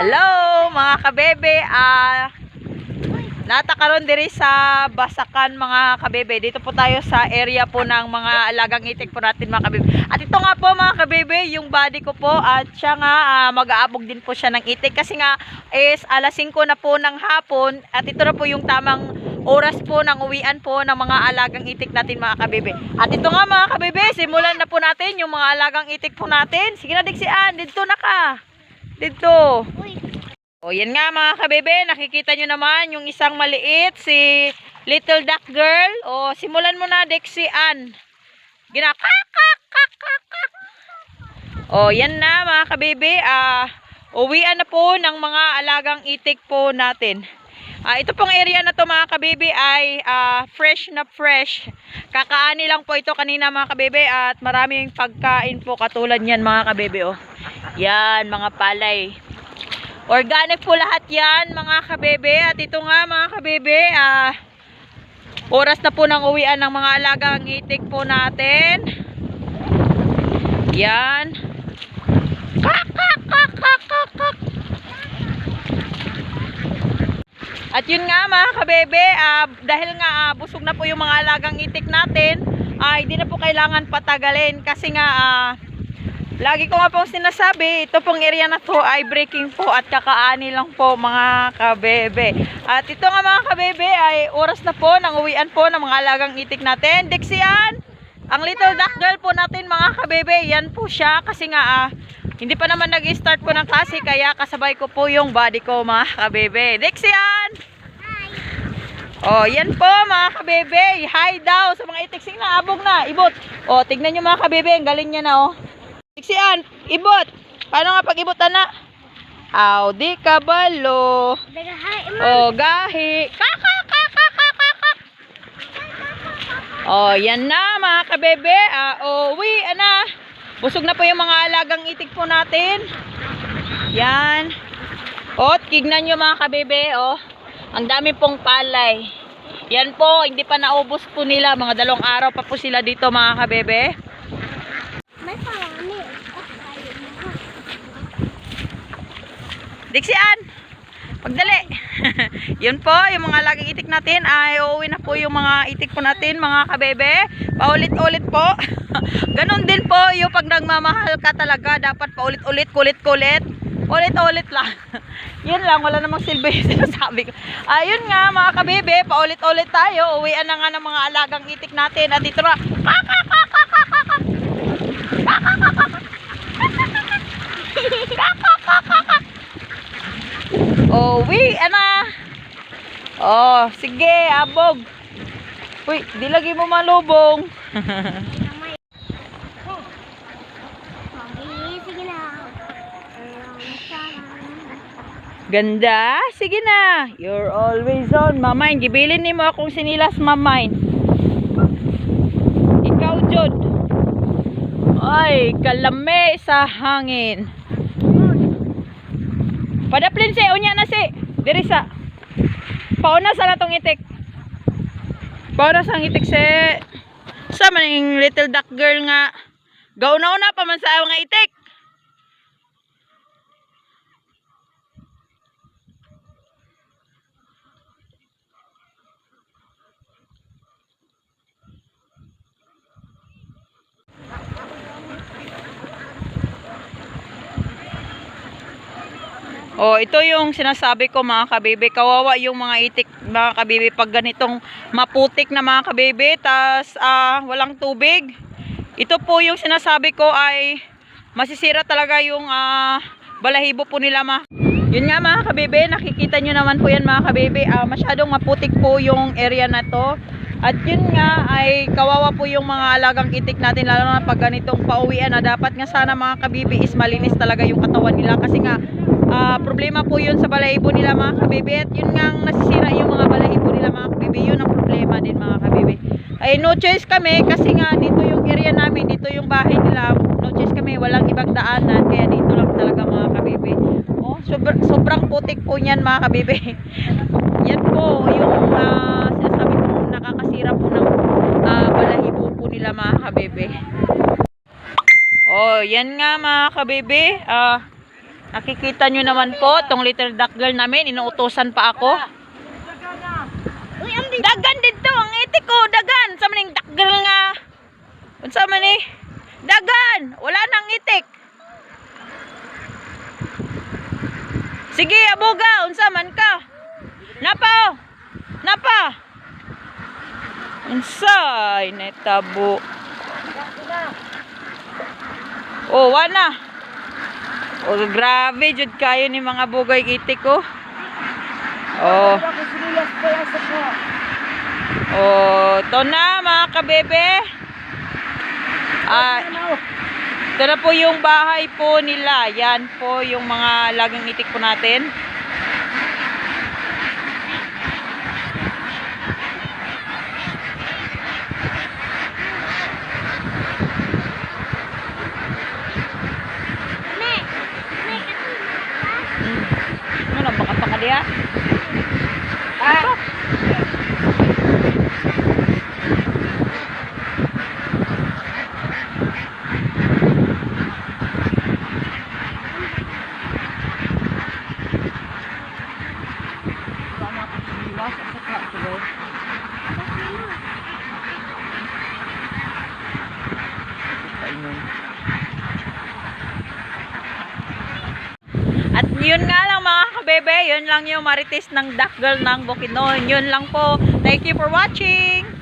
Hello mga kabebe. Ah Natakaroon diri sa Basakan mga kabebe. Dito po tayo sa area po ng mga alagang itik po natin mga kabebe. At ito nga po mga kabebe, yung body ko po at siya nga ah, mag-aabog din po siya ng itik kasi nga is alas 5 na po ng hapon at ito na po yung tamang oras po ng uwian po ng mga alagang itik natin mga kabebe. At ito nga mga kabebe, simulan na po natin yung mga alagang itik po natin. Sige na Dixian, dito na ka. Dito. O yan nga mga kabebe, nakikita nyo naman yung isang maliit, si Little Duck Girl. O simulan mo na Dexy Ann. Gina kak kak kak kak kak. O yan na mga kabebe, ah uwian na po ng mga alagang itik po natin. Ah, ito pong area na to mga kabebe ay ah, fresh na fresh. Kakaani lang po ito kanina mga kabebe at maraming pagkain po katulad niyan mga kabebe oh. Yan mga palay. Organic po lahat yan mga kabebe. At ito nga mga kabebe, ah, oras na po ng uwian ng mga alagang itik po natin. Yan. Kak, kak, kak, kak, kak, kak. At yun nga mga kabebe, ah, dahil nga ah, busog na po yung mga alagang itik natin, ay hindi na po kailangan patagalin kasi nga ah, Lagi ko nga pong sinasabi, ito pong area na to ay breaking po at kakaani lang po mga kabebe. At ito nga mga kabebe ay oras na po ng uwian po ng mga alagang itik natin. Dixian, ang little duck girl po natin mga kabebe, yan po siya kasi nga ah, hindi pa naman nag-start po ng klase kaya kasabay ko po yung body ko mga kabebe. Dixian! Oh, yan po mga kabebe. Hi daw sa mga itik. Sige na, abog na. Ibot. Oh, tignan nyo mga kabebe. Ang galing niya na oh. Dixian, ibot. Paano nga pag ibotan na? Aw, di kabalo. Oh, gahi. Kaka, kaka, kaka, kaka. Oh, yan na mga kabebe. Ah, oh, uwi, ana. Busog na po yung mga alagang itik po natin. Yan. Oh, tignan nyo mga kabebe, oh. Ang dami pong palay. Yan po, hindi pa naubos po nila. Mga dalawang araw pa po sila dito mga kabebe. Dixian! Pagdali! Yun po, yung mga laging itik natin ay uuwi na po yung mga itik po natin, mga kabebe. Paulit-ulit po. Ganon din po yung pag nagmamahal ka talaga, dapat paulit-ulit, kulit-kulit. Ulit-ulit lang. Yun lang, wala namang silbi yung sinasabi ko. Ayun nga, mga kabebe, paulit-ulit tayo. Uwian na nga ng mga alagang itik natin. At dito na, kakakakakakakak. Oh, wi, ana. Oh, sige, abog. Uy, di lagi mo malubong. Ganda. Sige na. You're always on, mamain. Gibilin ni mo akong sinilas, mamain. Ikaw, Jod. Ay, kalame sa hangin. Padaplin si, unya na si. Diri sa. Pauna sa natong itik. Pauna sa itik si. Sa man yung little duck girl nga. Gauna-una pa man sa mga itik. Oh, ito yung sinasabi ko mga kabibi. Kawawa yung mga itik mga kabibi pag ganitong maputik na mga kabibi tas ah, walang tubig. Ito po yung sinasabi ko ay masisira talaga yung ah, balahibo po nila ma. Yun nga mga kabibi, nakikita nyo naman po yan mga kabibi. Ah, masyadong maputik po yung area na to. At yun nga ay kawawa po yung mga alagang itik natin lalo na pag ganitong pauwian na dapat nga sana mga kabibi is malinis talaga yung katawan nila kasi nga ah, problema po yun sa balahibo nila mga kabibi. At yun nga nasisira yung mga balahibo nila mga kabibi. Yun ang problema din mga kabibi. Ay no choice kami kasi nga dito yung area namin dito yung bahay nila. No choice kami walang ibang daanan. Kaya dito lang talaga mga kabibi. Oh, sobr- sobrang putik po niyan mga kabibi. Yan po yung ah, sinasabi ko nakakasira po ng ah, balahibo po nila mga kabibi. Oh, yan nga mga kabebe. Ah, Nakikita nyo naman po, tong little duck girl namin, inuutosan pa ako. Dagan dito, ang itik ko, dagan. Sa maning duck girl nga. Unsa man ni? Dagan, wala nang itik. Sige, abuga, unsa man ka? Napa, oh. Napa. Unsay, netabo. Oh, wana. Oh, grabe jud kayo ni mga bugay itik ko. Oh. Oh, ito na mga kabebe. Ah, na po yung bahay po nila. Yan po yung mga lagang itik po natin. Me. Me, kasi Ano na, baka pa ka diya? Ah. At yun nga lang mga kabebe, yun lang yung marites ng duck girl ng Bukidnon. Yun lang po. Thank you for watching.